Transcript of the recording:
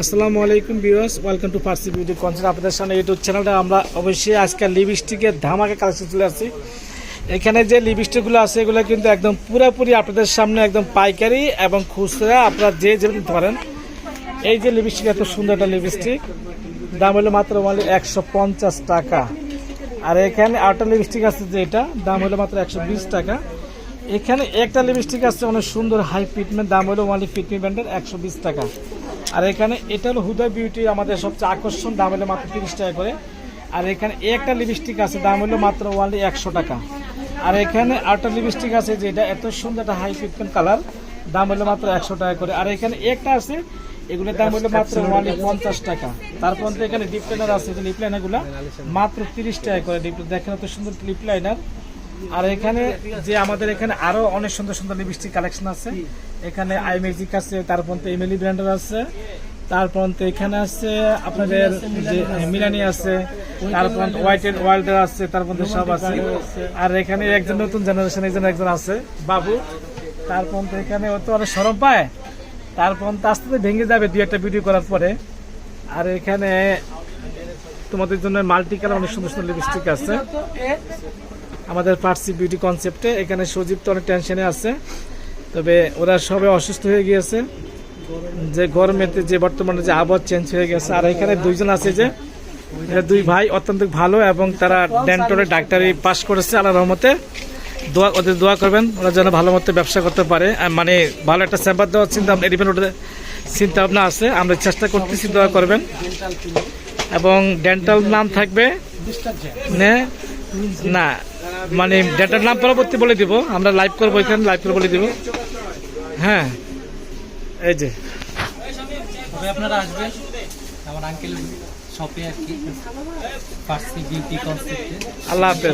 আসসালামু আলাইকুম viewers, welcome to ফার্সি বিউটি কনসেপ্ট আপনাদের সামনে ইউটিউব চ্যানেলটা আমরা অবশ্যই আজকে লিপস্টিকের ধামাকা কালেকশন চলে আসছি। এখানে যে লিপস্টিকগুলো আছে, এগুলো কিন্তু একদম পুরোপুরি আপনাদের সামনে একদম পাইকারি এবং খুচরা, আপনারা যে যে নিতে পারেন। এই যে লিপস্টিক এত সুন্দর একটা লিপস্টিক দাম হলো মাত্র মানে একশো পঞ্চাশ টাকা। আর এখানে আরেকটা লিপস্টিক আছে যে এটা দাম হলো মাত্র একশো বিশ টাকা। এখানে একটা লিপস্টিক আছে, অনেক সুন্দর হাই ফিটমেন্ট দাম হলো ওয়ানলি ফিটমেন্ট ব্যান্ডের একশো টাকা। আর এখানে এটা হলো হুদয় বিউটি আমাদের সবচেয়ে আকর্ষণ, দাম হলো মাত্র তিরিশ টাকা করে। আর এখানে একটা লিপস্টিক আছে, দাম হলো মাত্র ওয়ানলি একশো টাকা। আর এখানে আরেকটা লিপস্টিক আছে যেটা এত সুন্দর একটা হাই ফিটমেন্ট কালার দাম হলো মাত্র একশো টাকা করে। আর এখানে একটা আছে, এগুলোর দাম হলো মাত্র ওয়ানলি পঞ্চাশ টাকা। তারপর এখানে ডিপ লাইনার আছে, যে লিপ লাইনারগুলো মাত্র তিরিশ টাকা করে। ডিপ দেখেন এত সুন্দর লিপ লাইনার আর এখানে যে আমাদের এখানে আরও অনেক সুন্দর সুন্দর লিপস্টিক কালেকশন আছে। এখানে আই ম্যাজিক আছে তারপর তো এমএলি ব্র্যান্ডের আছে তারপর তো এখানে আছে আপনাদের যে মিলানি আছে। তারপর হোয়াইট এন্ড ওয়াইল্ডার আছে। তারপর সব আছে। আর এখানে একজন নতুন জেনারেশন একজন একজন আছে বাবু। তারপর তো এখানে ও তো অনেক সরম পায়। তারপর তো আস্তে আস্তে ভেঙে যাবে দুই একটা ভিডিও করার পরে। আর এখানে তোমাদের জন্য মাল্টি কালার অনেক সুন্দর সুন্দর লিপস্টিক আছে। আমাদের পার্সি বিউটি কনসেপ্টে এখানে সজীব তো অনেক টেনশনে আছে। তবে ওরা সবে অসুস্থ হয়ে গিয়েছে। যে গরমেতে যে বর্তমানে যে আবহাওয়া চেঞ্জ হয়ে গেছে, আর এখানে দুইজন আছে যে দুই ভাই অত্যন্ত ভালো এবং তারা ডেন্টলের ডাক্তারি পাশ করেছে আল্লাহ রহমতে। দোয়া, ওদের দোয়া করবেন, ওরা যেন ভালো মতো ব্যবসা করতে পারে। মানে ভালো একটা চেম্বার দেওয়ার চিন্তা এডিপেন্ড ওদের চিন্তা ভাবনা আছে। আমরা চেষ্টা করতেছি, দোয়া করবেন। এবং ডেন্টাল নাম থাকবে না মানে ডেটার নাম পরবর্তী বলে দিব। আমরা লাইভ করব এখানে লাইভ করে বলে দিব। হ্যাঁ। এই যে। আপনারা আসবেন। আমার আঙ্কেল শপে আর কি। ফার্সি বিউটি কনসেপ্টে আল্লাহ হাফেজ।